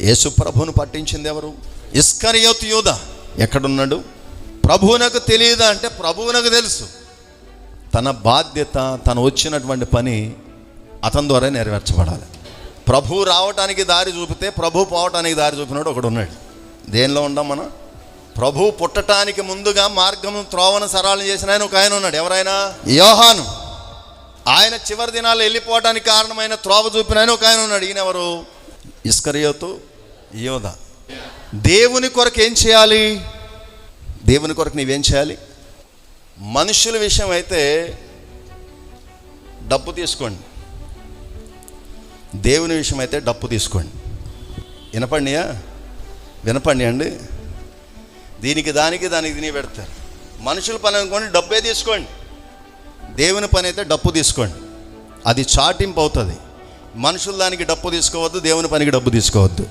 యేసు ప్రభువును పట్టించింది ఎవరు? ఇస్కరియోతు యూద. ఎక్కడున్నాడు? ప్రభువునకు తెలియదా అంటే ప్రభువునకు తెలుసు. తన బాధ్యత తను వచ్చినటువంటి పని అతని ద్వారా నెరవేర్చబడాలి. ప్రభు రావటానికి దారి చూపితే ప్రభు పోవటానికి దారి చూపినాడు ఒకడు ఉన్నాడు దేనిలో ఉండం మనం? ప్రభు పుట్టటానికి ముందుగా మార్గం త్రోవను సరళం చేసిన ఆయన ఒక ఆయన ఉన్నాడు. ఎవరైనా? యోహాను. ఆయన చివరి దినాలు వెళ్ళిపోవడానికి కారణమైన త్రోవ చూపిన ఆయన ఒక ఆయన ఉన్నాడు. ఈయనెవరు? ఇస్కరియోతు యోధ. దేవుని కొరకు ఏం చేయాలి? దేవుని కొరకు నీవేం చేయాలి? మనుషుల విషయం అయితే డబ్బు తీసుకోండి. దేవుని విషయం అయితే డప్పు తీసుకోండి. వినపండియా వినపండి అండి దీనికి దానికి దానికి తిని పెడతారు. మనుషుల పని అనుకోండి డబ్బే తీసుకోండి. దేవుని పని అయితే డప్పు తీసుకోండి. అది చాటింపు అవుతుంది. మనుషులు దానికి డప్పు తీసుకోవద్దు దేవుని పనికి డబ్బు తీసుకోవద్దు.